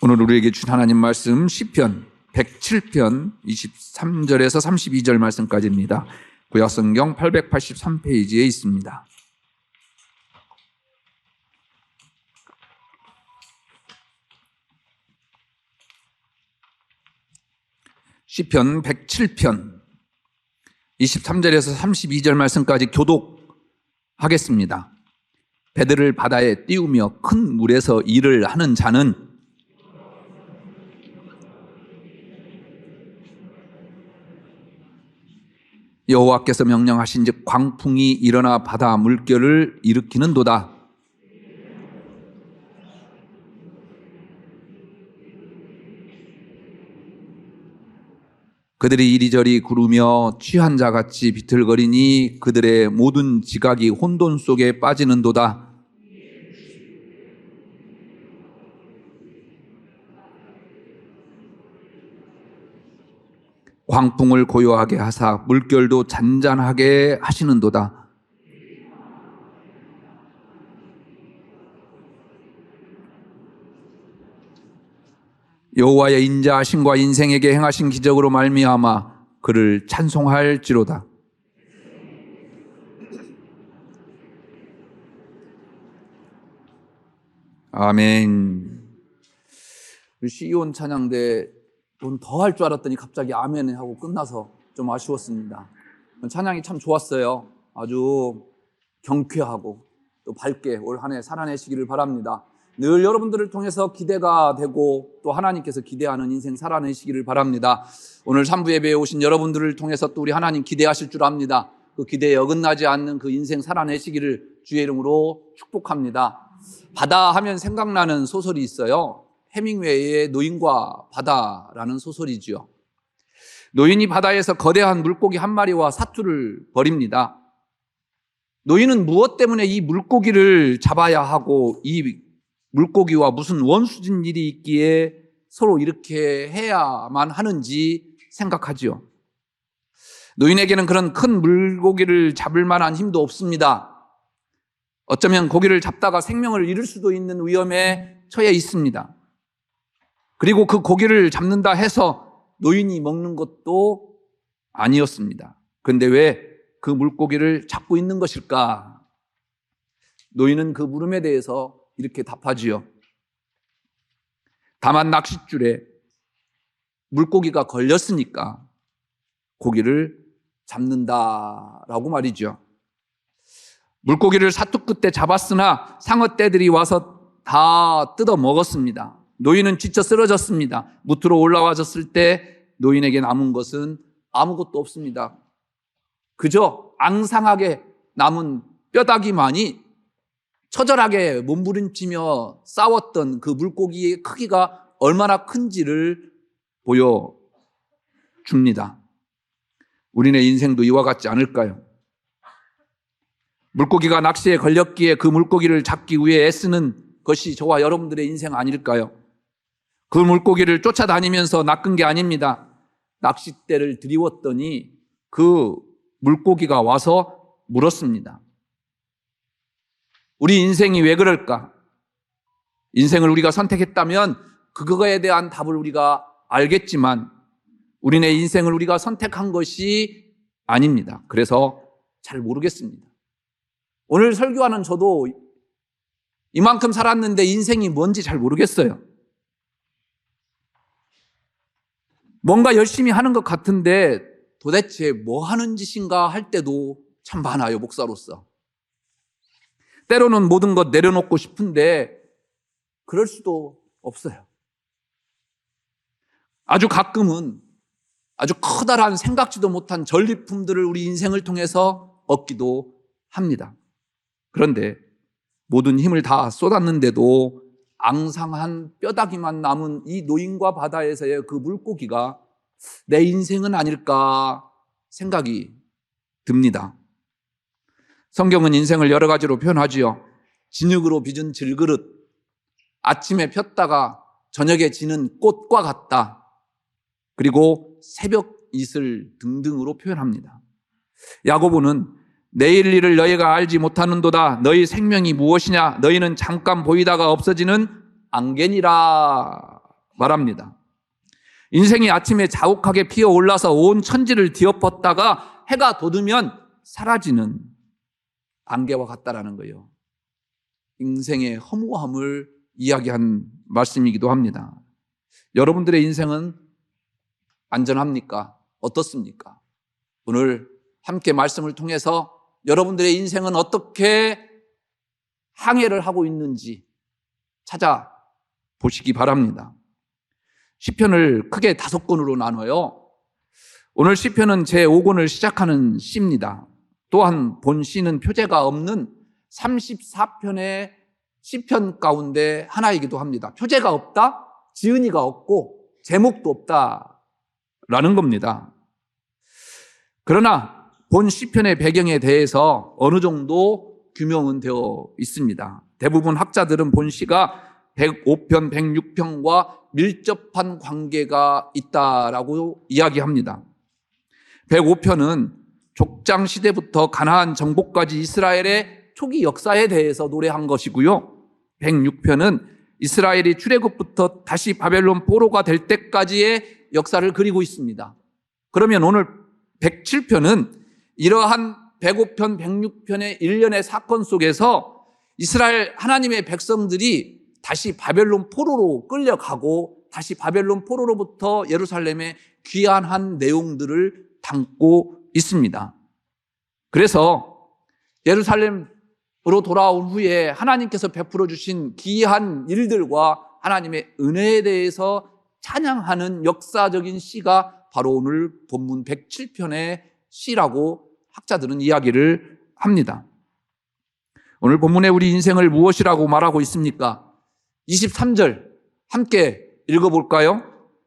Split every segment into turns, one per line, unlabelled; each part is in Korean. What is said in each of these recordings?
오늘 우리에게 주신 하나님 말씀 시편 107편 23절에서 32절 말씀까지입니다. 구약성경 883페이지에 있습니다. 시편 107편 23절에서 32절 말씀까지 교독 하겠습니다. 배들을 바다에 띄우며 큰 물에서 일을 하는 자는 여호와께서 명령하신즉 광풍이 일어나 바다 물결을 일으키는도다. 그들이 이리저리 구르며 취한 자 같이 비틀거리니 그들의 모든 지각이 혼돈 속에 빠지는도다. 광풍을 고요하게 하사 물결도 잔잔하게 하시는도다. 여호와의 인자하심과 인생에게 행하신 기적으로 말미암아 그를 찬송할지로다. 아멘. 시온 찬양대 더 할 줄 알았더니 갑자기 아멘 하고 끝나서 좀 아쉬웠습니다. 찬양이 참 좋았어요. 아주 경쾌하고 또 밝게 올 한 해 살아내시기를 바랍니다. 늘 여러분들을 통해서 기대가 되고 또 하나님께서 기대하는 인생 살아내시기를 바랍니다. 오늘 3부 예배에 오신 여러분들을 통해서 또 우리 하나님 기대하실 줄 압니다. 그 기대에 어긋나지 않는 그 인생 살아내시기를 주의 이름으로 축복합니다. 바다 하면 생각나는 소설이 있어요. 해밍웨이의 노인과 바다라는 소설이지요. 노인이 바다에서 거대한 물고기 한 마리와 사투를 벌입니다. 노인은 무엇 때문에 이 물고기를 잡아야 하고 이 물고기와 무슨 원수진 일이 있기에 서로 이렇게 해야만 하는지 생각하지요. 노인에게는 그런 큰 물고기를 잡을 만한 힘도 없습니다. 어쩌면 고기를 잡다가 생명을 잃을 수도 있는 위험에 처해 있습니다. 그리고 그 고기를 잡는다 해서 노인이 먹는 것도 아니었습니다. 그런데 왜 그 물고기를 잡고 있는 것일까? 노인은 그 물음에 대해서 이렇게 답하지요. 다만 낚싯줄에 물고기가 걸렸으니까 고기를 잡는다라고 말이죠. 물고기를 사투 끝에 잡았으나 상어 떼들이 와서 다 뜯어 먹었습니다. 노인은 지쳐 쓰러졌습니다. 무트로 올라와졌을 때 노인에게 남은 것은 아무것도 없습니다. 그저 앙상하게 남은 뼈다귀만이 처절하게 몸부림치며 싸웠던 그 물고기의 크기가 얼마나 큰지를 보여줍니다. 우리네 인생도 이와 같지 않을까요? 물고기가 낚시에 걸렸기에 그 물고기를 잡기 위해 애쓰는 것이 저와 여러분들의 인생 아닐까요? 그 물고기를 쫓아다니면서 낚은 게 아닙니다. 낚싯대를 들이웠더니 그 물고기가 와서 물었습니다. 우리 인생이 왜 그럴까? 인생을 우리가 선택했다면 그거에 대한 답을 우리가 알겠지만 우리네 인생을 우리가 선택한 것이 아닙니다. 그래서 잘 모르겠습니다. 오늘 설교하는 저도 이만큼 살았는데 인생이 뭔지 잘 모르겠어요. 뭔가 열심히 하는 것 같은데 도대체 뭐 하는 짓인가 할 때도 참 많아요, 목사로서. 때로는 모든 것 내려놓고 싶은데 그럴 수도 없어요. 아주 가끔은 아주 커다란 생각지도 못한 전리품들을 우리 인생을 통해서 얻기도 합니다. 그런데 모든 힘을 다 쏟았는데도 앙상한 뼈다귀만 남은 이 노인과 바다에서의 그 물고기가 내 인생은 아닐까 생각이 듭니다. 성경은 인생을 여러 가지로 표현하지요. 진흙으로 빚은 질그릇, 아침에 폈다가 저녁에 지는 꽃과 같다. 그리고 새벽 이슬 등등으로 표현합니다. 야고보는 내일 일을 너희가 알지 못하는도다. 너희 생명이 무엇이냐? 너희는 잠깐 보이다가 없어지는 안개니라 말합니다. 인생이 아침에 자욱하게 피어 올라서 온 천지를 뒤엎었다가 해가 돋으면 사라지는 안개와 같다라는 거예요. 인생의 허무함을 이야기한 말씀이기도 합니다. 여러분들의 인생은 안전합니까? 어떻습니까? 오늘 함께 말씀을 통해서 여러분들의 인생은 어떻게 항해를 하고 있는지 찾아 보시기 바랍니다. 시편을 크게 다섯 권으로 나눠요. 오늘 시편은 제 5권을 시작하는 시입니다. 또한 본 시는 표제가 없는 34편의 시편 가운데 하나이기도 합니다. 표제가 없다? 지은이가 없고 제목도 없다라는 겁니다. 그러나 본 시편의 배경에 대해서 어느 정도 규명은 되어 있습니다. 대부분 학자들은 본 시가 105편, 106편과 밀접한 관계가 있다라고 이야기합니다. 105편은 족장 시대부터 가나안 정복까지 이스라엘의 초기 역사에 대해서 노래한 것이고요. 106편은 이스라엘이 출애굽부터 다시 바벨론 포로가 될 때까지의 역사를 그리고 있습니다. 그러면 오늘 107편은 이러한 105편, 106편의 일련의 사건 속에서 이스라엘 하나님의 백성들이 다시 바벨론 포로로 끌려가고 다시 바벨론 포로로부터 예루살렘에 귀환한 내용들을 담고 있습니다. 그래서 예루살렘으로 돌아온 후에 하나님께서 베풀어 주신 귀한 일들과 하나님의 은혜에 대해서 찬양하는 역사적인 시가 바로 오늘 본문 107편의 시라고 학자들은 이야기를 합니다. 오늘 본문에 우리 인생을 무엇이라고 말하고 있습니까? 23절 함께 읽어볼까요?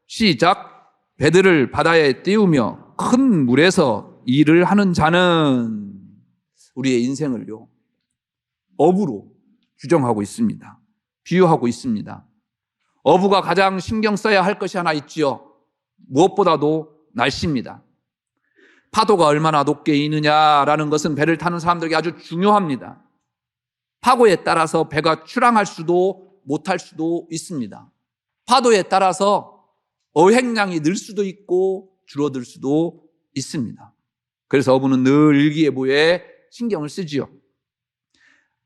시작. 배들을 바다에 띄우며 큰 물에서 일을 하는 자는 우리의 인생을요, 어부로 규정하고 있습니다. 비유하고 있습니다. 어부가 가장 신경 써야 할 것이 하나 있지요. 무엇보다도 날씨입니다. 파도가 얼마나 높게 이느냐라는 것은 배를 타는 사람들에게 아주 중요합니다. 파고에 따라서 배가 출항할 수도 못할 수도 있습니다. 파도에 따라서 어획량이 늘 수도 있고 줄어들 수도 있습니다. 그래서 어부는 늘 일기예보에 신경을 쓰지요.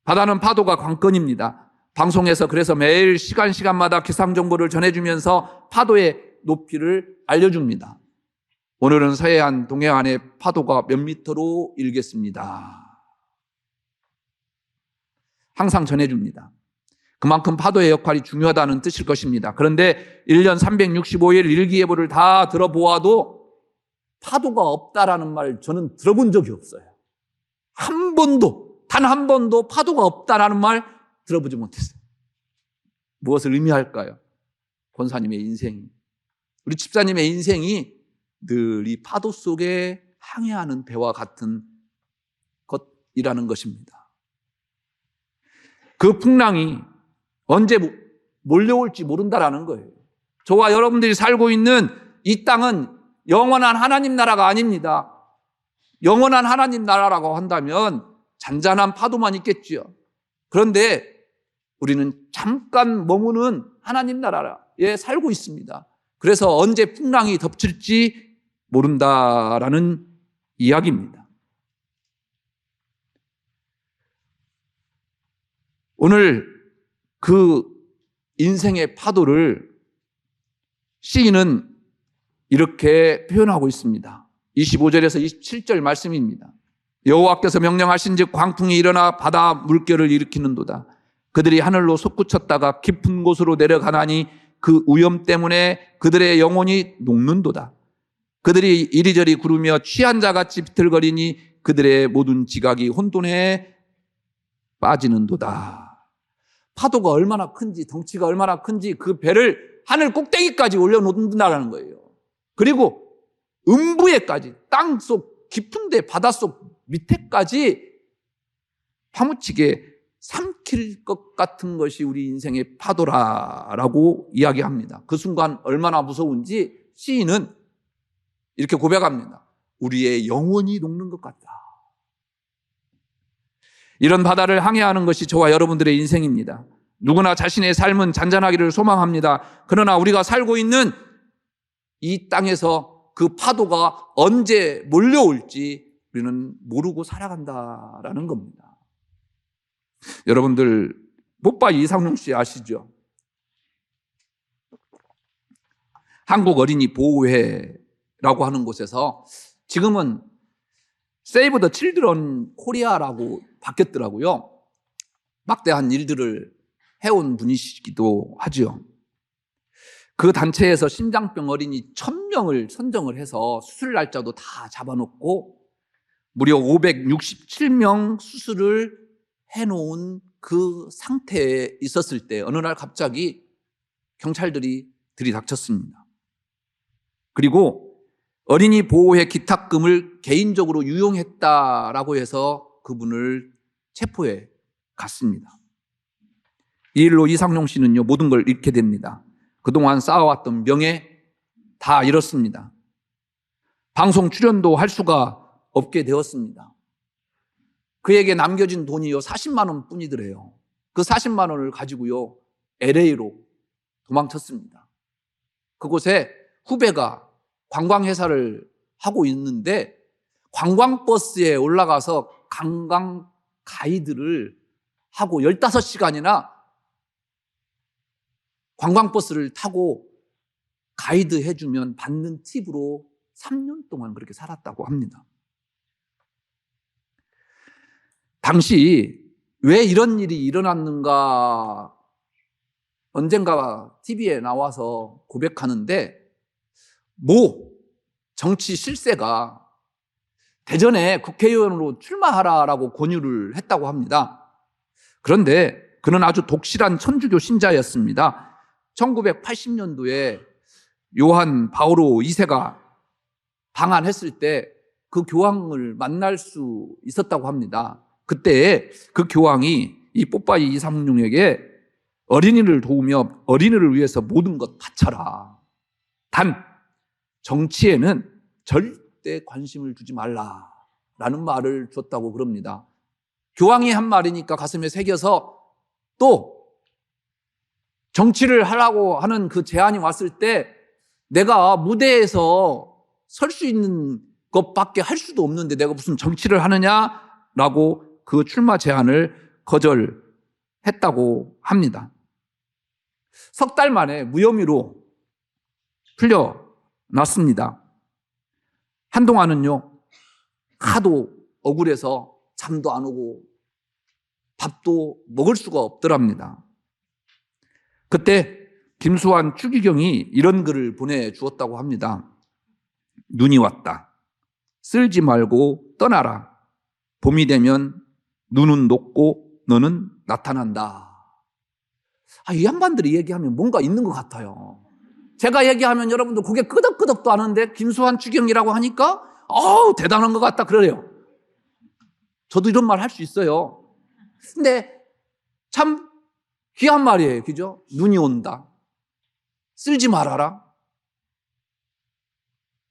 바다는 파도가 관건입니다. 방송에서 그래서 매일 시간 시간마다 기상 정보를 전해주면서 파도의 높이를 알려줍니다. 오늘은 서해안, 동해안의 파도가 몇 미터로 일겠습니다. 항상 전해줍니다. 그만큼 파도의 역할이 중요하다는 뜻일 것입니다. 그런데 1년 365일 일기예보를 다 들어보아도 파도가 없다라는 말 저는 들어본 적이 없어요. 한 번도, 단 한 번도 파도가 없다라는 말 들어보지 못했어요. 무엇을 의미할까요? 권사님의 인생이. 우리 집사님의 인생이 늘 이 파도 속에 항해하는 배와 같은 것이라는 것입니다. 그 풍랑이 언제 몰려올지 모른다라는 거예요. 저와 여러분들이 살고 있는 이 땅은 영원한 하나님 나라가 아닙니다. 영원한 하나님 나라라고 한다면 잔잔한 파도만 있겠지요. 그런데 우리는 잠깐 머무는 하나님 나라에 살고 있습니다. 그래서 언제 풍랑이 덮칠지 모른다라는 이야기입니다. 오늘 그 인생의 파도를 시인은 이렇게 표현하고 있습니다. 25절에서 27절 말씀입니다. 여호와께서 명령하신즉 광풍이 일어나 바다 물결을 일으키는도다. 그들이 하늘로 솟구쳤다가 깊은 곳으로 내려가나니 그 위험 때문에 그들의 영혼이 녹는도다. 그들이 이리저리 구르며 취한 자같이 비틀거리니 그들의 모든 지각이 혼돈에 빠지는도다. 파도가 얼마나 큰지, 덩치가 얼마나 큰지 그 배를 하늘 꼭대기까지 올려놓는다는 거예요. 그리고 음부에까지, 땅 속 깊은데 바닷속 밑에까지 파묻히게 삼킬 것 같은 것이 우리 인생의 파도라라고 이야기합니다. 그 순간 얼마나 무서운지 시인은 이렇게 고백합니다. 우리의 영혼이 녹는 것 같다. 이런 바다를 항해하는 것이 저와 여러분들의 인생입니다. 누구나 자신의 삶은 잔잔하기를 소망합니다. 그러나 우리가 살고 있는 이 땅에서 그 파도가 언제 몰려올지 우리는 모르고 살아간다라는 겁니다. 여러분들 못봐 이상용 씨 아시죠? 한국 어린이 보호회라고 하는 곳에서 지금은 세이브 더 칠드런 코리아라고 바뀌었더라고요. 막대한 일들을 해온 분이시기도 하죠. 그 단체에서 심장병 어린이 1000명을 선정을 해서 수술 날짜도 다 잡아놓고 무려 567명 수술을 해놓은 그 상태에 있었을 때 어느 날 갑자기 경찰들이 들이닥쳤습니다. 그리고 어린이 보호회 기탁금을 개인적으로 유용했다라고 해서 그분을 체포해 갔습니다. 이 일로 이상용 씨는요, 모든 걸 잃게 됩니다. 그동안 쌓아왔던 명예 다 잃었습니다. 방송 출연도 할 수가 없게 되었습니다. 그에게 남겨진 돈이요, 40만 원 뿐이더래요. 그 40만 원을 가지고요, LA로 도망쳤습니다. 그곳에 후배가 관광 회사를 하고 있는데, 관광 버스에 올라가서 관광 가이드를 하고 15시간이나 관광버스를 타고 가이드 해주면 받는 팁으로 3년 동안 그렇게 살았다고 합니다. 당시 왜 이런 일이 일어났는가 언젠가 TV에 나와서 고백하는데 모 정치 실세가 대전에 국회의원으로 출마하라라고 권유를 했다고 합니다. 그런데 그는 아주 독실한 천주교 신자였습니다. 1980년도에 요한 바오로 2세가 방한했을 때 그 교황을 만날 수 있었다고 합니다. 그때 그 교황이 이 뽀빠이 이삼룡에게 어린이를 도우며 어린이를 위해서 모든 것 바쳐라. 단 정치에는 절대 관심을 두지 말라 라는 말을 줬다고 그럽니다. 교황이 한 말이니까 가슴에 새겨서 또 정치를 하라고 하는 그 제안이 왔을 때 내가 무대에서 설 수 있는 것밖에 할 수도 없는데 내가 무슨 정치를 하느냐라고 그 출마 제안을 거절했다고 합니다. 석 달 만에 무혐의로 풀려났습니다. 한동안은요, 하도 억울해서 잠도 안 오고 밥도 먹을 수가 없더랍니다. 그때 김수환 추기경이 이런 글을 보내주었다고 합니다. 눈이 왔다. 쓸지 말고 떠나라. 봄이 되면 눈은 녹고 너는 나타난다. 아, 이 양반들이 얘기하면 뭔가 있는 것 같아요. 제가 얘기하면 여러분들 고개 끄덕끄덕도 하는데 김수환 추경이라고 하니까 어우 대단한 것 같다 그래요. 저도 이런 말 할 수 있어요. 근데 참 귀한 말이에요. 그죠? 눈이 온다. 쓸지 말아라.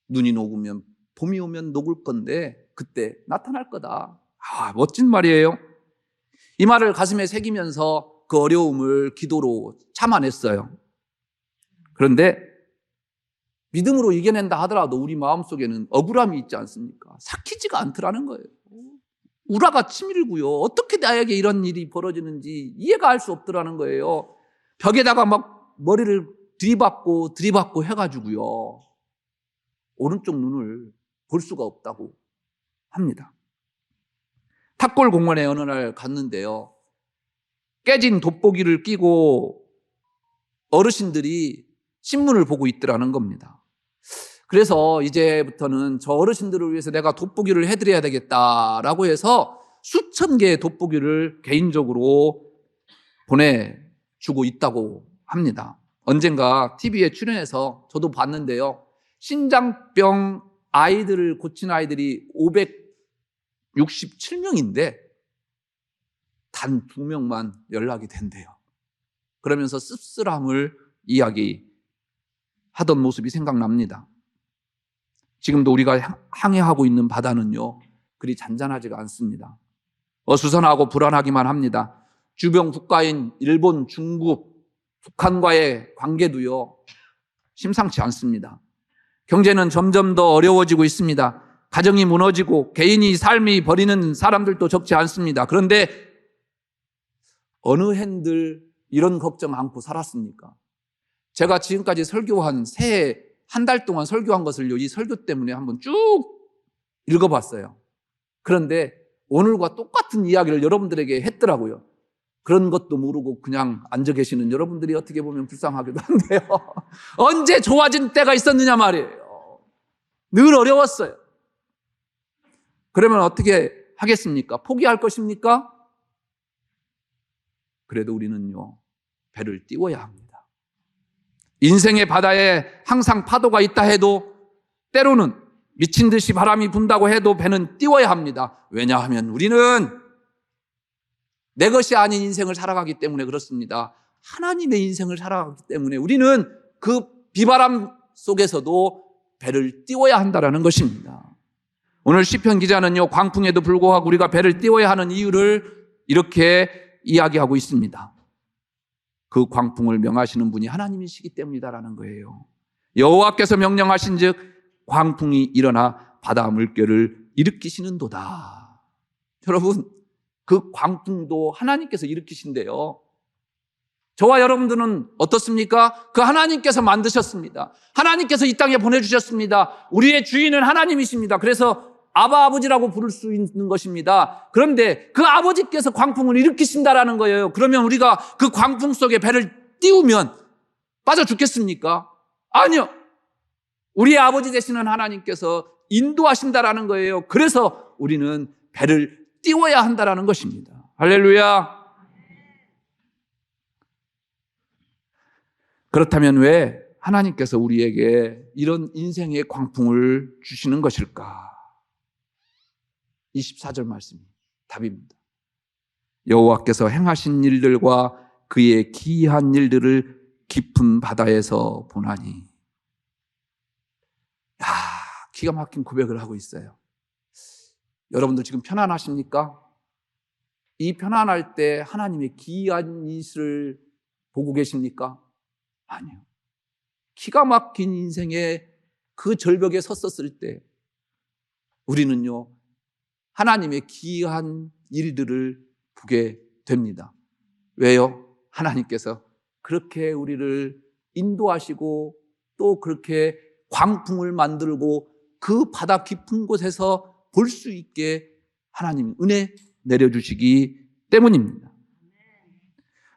눈이 녹으면 봄이 오면 녹을 건데 그때 나타날 거다. 아, 멋진 말이에요. 이 말을 가슴에 새기면서 그 어려움을 기도로 참아냈어요. 그런데 믿음으로 이겨낸다 하더라도 우리 마음속에는 억울함이 있지 않습니까? 삭히지가 않더라는 거예요. 우라가 치밀고요. 어떻게 나에게 이런 일이 벌어지는지 이해가 할 수 없더라는 거예요. 벽에다가 막 머리를 들이받고 들이받고 해가지고요. 오른쪽 눈을 볼 수가 없다고 합니다. 탑골 공원에 어느 날 갔는데요. 깨진 돋보기를 끼고 어르신들이 신문을 보고 있더라는 겁니다. 그래서 이제부터는 저 어르신들을 위해서 내가 돋보기를 해드려야 되겠다라고 해서 수천 개의 돋보기를 개인적으로 보내주고 있다고 합니다. 언젠가 TV에 출연해서 저도 봤는데요. 신장병 아이들을 고친 아이들이 567명인데 단 두 명만 연락이 된대요. 그러면서 씁쓸함을 이야기하던 모습이 생각납니다. 지금도 우리가 항해하고 있는 바다는요, 그리 잔잔하지가 않습니다. 어수선하고 불안하기만 합니다. 주변 국가인 일본, 중국, 북한과의 관계도요, 심상치 않습니다. 경제는 점점 더 어려워지고 있습니다. 가정이 무너지고 개인이 삶이 버리는 사람들도 적지 않습니다. 그런데 어느 핸들 이런 걱정 않고 살았습니까? 제가 지금까지 설교한 새해 한 달 동안 설교한 것을요, 이 설교 때문에 한번 쭉 읽어봤어요. 그런데 오늘과 똑같은 이야기를 여러분들에게 했더라고요. 그런 것도 모르고 그냥 앉아 계시는 여러분들이 어떻게 보면 불쌍하기도 한데요. 언제 좋아진 때가 있었느냐 말이에요. 늘 어려웠어요. 그러면 어떻게 하겠습니까? 포기할 것입니까? 그래도 우리는요, 배를 띄워야 합니다. 인생의 바다에 항상 파도가 있다 해도 때로는 미친 듯이 바람이 분다고 해도 배는 띄워야 합니다. 왜냐하면 우리는 내 것이 아닌 인생을 살아가기 때문에 그렇습니다. 하나님의 인생을 살아가기 때문에 우리는 그 비바람 속에서도 배를 띄워야 한다라는 것입니다. 오늘 시편 기자는요, 광풍에도 불구하고 우리가 배를 띄워야 하는 이유를 이렇게 이야기하고 있습니다. 그 광풍을 명하시는 분이 하나님이시기 때문이다라는 거예요. 여호와께서 명령하신즉 광풍이 일어나 바다 물결을 일으키시는도다. 여러분, 그 광풍도 하나님께서 일으키신대요. 저와 여러분들은 어떻습니까? 그 하나님께서 만드셨습니다. 하나님께서 이 땅에 보내주셨습니다. 우리의 주인은 하나님이십니다. 그래서 아바 아버지라고 부를 수 있는 것입니다. 그런데 그 아버지께서 광풍을 일으키신다라는 거예요. 그러면 우리가 그 광풍 속에 배를 띄우면 빠져 죽겠습니까? 아니요. 우리의 아버지 되시는 하나님께서 인도하신다라는 거예요. 그래서 우리는 배를 띄워야 한다라는 것입니다. 할렐루야. 그렇다면 왜 하나님께서 우리에게 이런 인생의 광풍을 주시는 것일까? 24절 말씀 답입니다. 여호와께서 행하신 일들과 그의 기이한 일들을 깊은 바다에서 보나니 야, 기가 막힌 고백을 하고 있어요. 여러분들 지금 편안하십니까? 이 편안할 때 하나님의 기이한 일을 보고 계십니까? 아니요. 기가 막힌 인생의 그 절벽에 섰었을 때 우리는요, 하나님의 기이한 일들을 보게 됩니다. 왜요? 하나님께서 그렇게 우리를 인도하시고 또 그렇게 광풍을 만들고 그 바다 깊은 곳에서 볼 수 있게 하나님 은혜 내려주시기 때문입니다.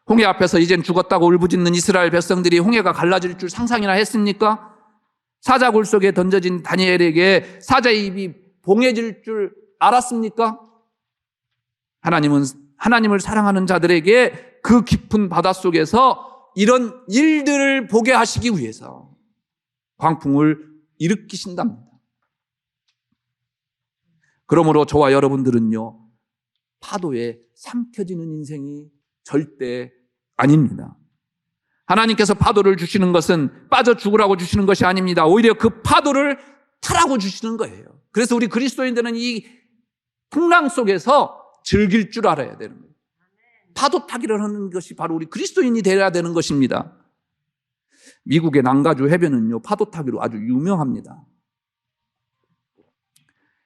홍해 앞에서 이젠 죽었다고 울부짖는 이스라엘 백성들이 홍해가 갈라질 줄 상상이나 했습니까? 사자굴 속에 던져진 다니엘에게 사자의 입이 봉해질 줄 알았습니까? 하나님은 하나님을 사랑하는 자들에게 그 깊은 바다 속에서 이런 일들을 보게 하시기 위해서 광풍을 일으키신답니다. 그러므로 저와 여러분들은요, 파도에 삼켜지는 인생이 절대 아닙니다. 하나님께서 파도를 주시는 것은 빠져 죽으라고 주시는 것이 아닙니다. 오히려 그 파도를 타라고 주시는 거예요. 그래서 우리 그리스도인들은 이 풍랑 속에서 즐길 줄 알아야 되는 거예요. 파도 타기를 하는 것이 바로 우리 그리스도인이 되어야 되는 것입니다. 미국의 난가주 해변은요, 파도 타기로 아주 유명합니다.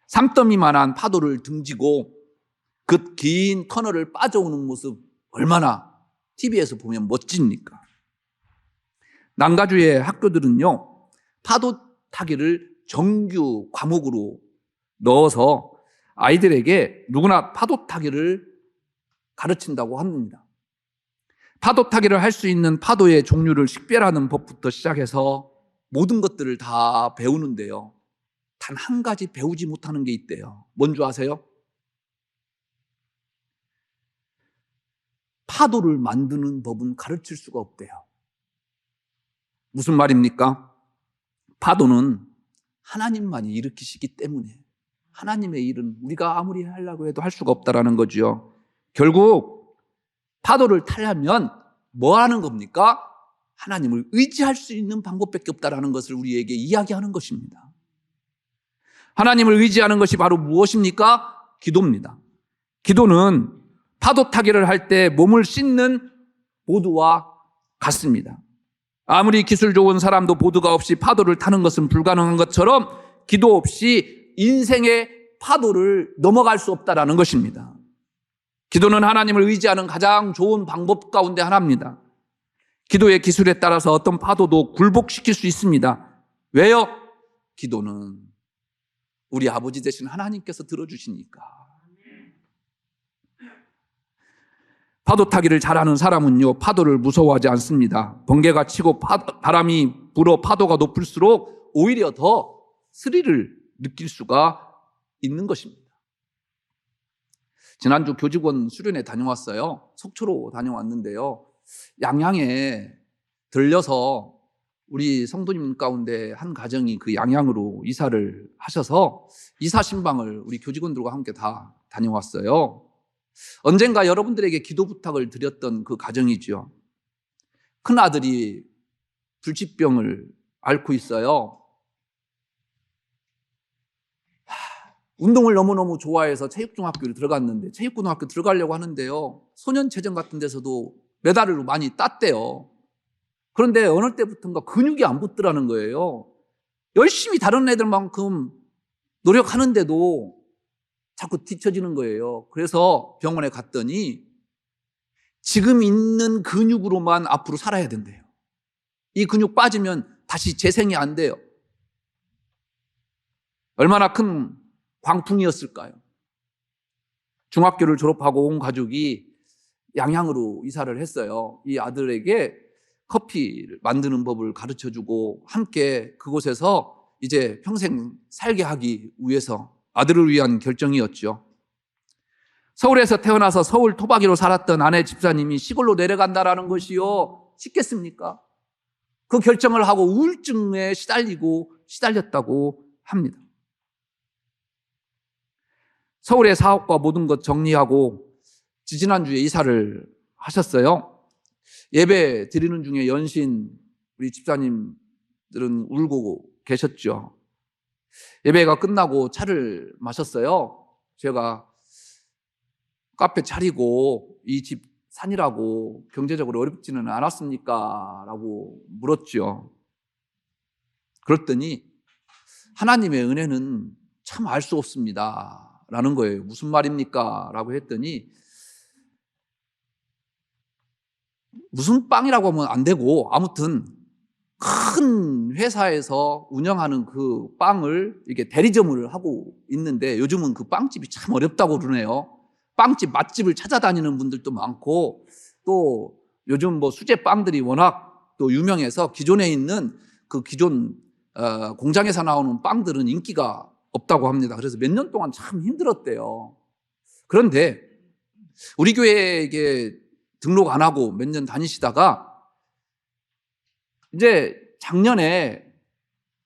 삼더미만한 파도를 등지고 그 긴 터널을 빠져오는 모습 얼마나 TV에서 보면 멋집니까? 난가주의 학교들은요, 파도 타기를 정규 과목으로 넣어서 아이들에게 누구나 파도 타기를 가르친다고 합니다. 파도 타기를 할 수 있는 파도의 종류를 식별하는 법부터 시작해서 모든 것들을 다 배우는데요. 단 한 가지 배우지 못하는 게 있대요. 뭔지 아세요? 파도를 만드는 법은 가르칠 수가 없대요. 무슨 말입니까? 파도는 하나님만이 일으키시기 때문에 하나님의 일은 우리가 아무리 하려고 해도 할 수가 없다라는 거죠. 결국 파도를 타려면 뭐 하는 겁니까? 하나님을 의지할 수 있는 방법밖에 없다라는 것을 우리에게 이야기하는 것입니다. 하나님을 의지하는 것이 바로 무엇입니까? 기도입니다. 기도는 파도 타기를 할 때 몸을 씻는 보드와 같습니다. 아무리 기술 좋은 사람도 보드가 없이 파도를 타는 것은 불가능한 것처럼 기도 없이 인생의 파도를 넘어갈 수 없다라는 것입니다. 기도는 하나님을 의지하는 가장 좋은 방법 가운데 하나입니다. 기도의 기술에 따라서 어떤 파도도 굴복시킬 수 있습니다. 왜요? 기도는 우리 아버지 되신 하나님께서 들어주시니까. 파도 타기를 잘하는 사람은요, 파도를 무서워하지 않습니다. 번개가 치고 파, 바람이 불어 파도가 높을수록 오히려 더 스릴을 느낄 수가 있는 것입니다. 지난주 교직원 수련회 다녀왔어요. 속초로 다녀왔는데요. 양양에 들려서 우리 성도님 가운데 한 가정이 그 양양으로 이사를 하셔서 이사 신방을 우리 교직원들과 함께 다 다녀왔어요. 언젠가 여러분들에게 기도 부탁을 드렸던 그 가정이죠. 큰 아들이 불치병을 앓고 있어요. 운동을 너무너무 좋아해서 체육중학교를 들어갔는데 체육고등학교 들어가려고 하는데요. 소년체전 같은 데서도 메달을 많이 땄대요. 그런데 어느 때부터인가 근육이 안 붙더라는 거예요. 열심히 다른 애들만큼 노력하는데도 자꾸 뒤처지는 거예요. 그래서 병원에 갔더니 지금 있는 근육으로만 앞으로 살아야 된대요. 이 근육 빠지면 다시 재생이 안 돼요. 얼마나 큰 광풍이었을까요? 중학교를 졸업하고 온 가족이 양양으로 이사를 했어요. 이 아들에게 커피를 만드는 법을 가르쳐 주고 함께 그곳에서 이제 평생 살게 하기 위해서 아들을 위한 결정이었죠. 서울에서 태어나서 서울 토박이로 살았던 아내 집사님이 시골로 내려간다라는 것이요. 쉽겠습니까? 그 결정을 하고 우울증에 시달리고 시달렸다고 합니다. 서울의 사업과 모든 것 정리하고 지지난주에 이사를 하셨어요. 예배 드리는 중에 연신 우리 집사님들은 울고 계셨죠. 예배가 끝나고 차를 마셨어요. 제가 카페 차리고 이 집 산이라고 경제적으로 어렵지는 않았습니까? 라고 물었죠. 그랬더니 하나님의 은혜는 참 알 수 없습니다. 라는 거예요. 무슨 말입니까? 라고 했더니 무슨 빵이라고 하면 안 되고 아무튼 큰 회사에서 운영하는 그 빵을 이렇게 대리점을 하고 있는데 요즘은 그 빵집이 참 어렵다고 그러네요. 빵집 맛집을 찾아다니는 분들도 많고 또 요즘 뭐 수제 빵들이 워낙 또 유명해서 기존에 있는 그 기존 어, 공장에서 나오는 빵들은 인기가 없다고 합니다. 그래서 몇 년 동안 참 힘들었대요. 그런데 우리 교회에 등록 안 하고 몇 년 다니시다가 이제 작년에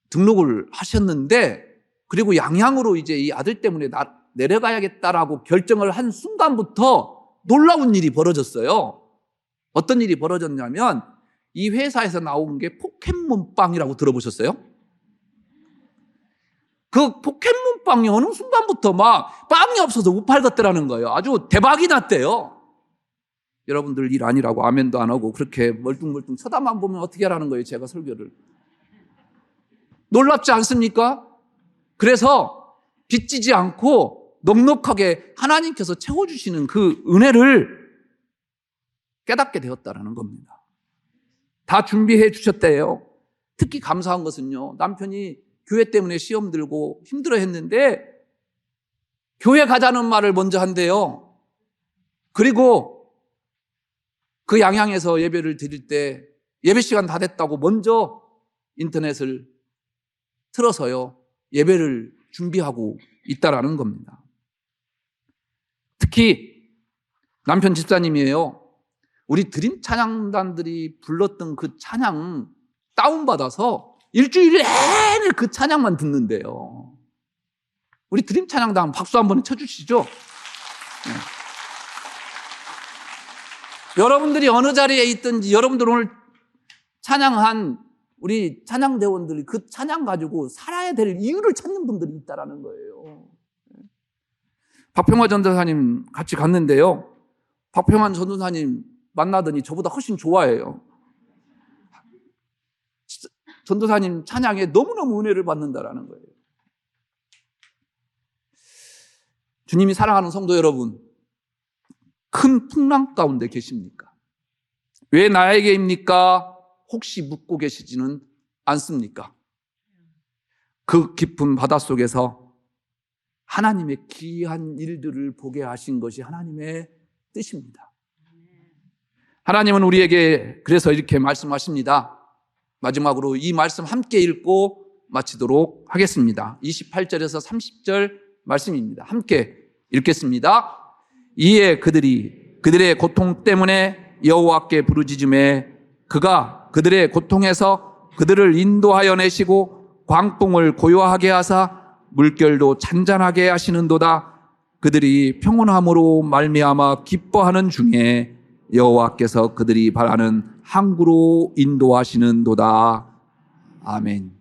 등록을 하셨는데 그리고 양양으로 이제 이 아들 때문에 나, 내려가야겠다라고 결정을 한 순간부터 놀라운 일이 벌어졌어요. 어떤 일이 벌어졌냐면 이 회사에서 나온 게 포켓몬빵이라고 들어보셨어요? 그 포켓몬 빵이 어느 순간부터 막 빵이 없어서 못 팔겠다라는 거예요. 아주 대박이 났대요. 여러분들 일 아니라고 아멘도 안 하고 그렇게 멀뚱멀뚱 쳐다만 보면 어떻게 하라는 거예요, 제가 설교를. 놀랍지 않습니까? 그래서 빚지지 않고 넉넉하게 하나님께서 채워주시는 그 은혜를 깨닫게 되었다라는 겁니다. 다 준비해 주셨대요. 특히 감사한 것은요, 남편이 교회 때문에 시험 들고 힘들어 했는데, 교회 가자는 말을 먼저 한대요. 그리고 그 양양에서 예배를 드릴 때 예배 시간 다 됐다고 먼저 인터넷을 틀어서요, 예배를 준비하고 있다라는 겁니다. 특히 남편 집사님이에요. 우리 드림 찬양단들이 불렀던 그 찬양 다운받아서 일주일 내내 그 찬양만 듣는데요. 우리 드림 찬양단 박수 한 번 쳐주시죠. 네. 여러분들이 어느 자리에 있든지 여러분들 오늘 찬양한 우리 찬양대원들이 그 찬양 가지고 살아야 될 이유를 찾는 분들이 있다라는 거예요. 박평화 전도사님 같이 갔는데요. 박평환 전도사님 만나더니 저보다 훨씬 좋아해요. 전도사님 찬양에 너무너무 은혜를 받는다라는 거예요. 주님이 사랑하는 성도 여러분, 큰 풍랑 가운데 계십니까? 왜 나에게입니까? 혹시 묻고 계시지는 않습니까? 그 깊은 바다 속에서 하나님의 귀한 일들을 보게 하신 것이 하나님의 뜻입니다. 하나님은 우리에게 그래서 이렇게 말씀하십니다. 마지막으로 이 말씀 함께 읽고 마치도록 하겠습니다. 28절에서 30절 말씀입니다. 함께 읽겠습니다. 이에 그들이 그들의 고통 때문에 여호와께 부르짖음에 그가 그들의 고통에서 그들을 인도하여 내시고 광풍을 고요하게 하사 물결도 잔잔하게 하시는도다. 그들이 평온함으로 말미암아 기뻐하는 중에 여호와께서 그들이 바라는 항구로 인도하시는 도다. 아멘.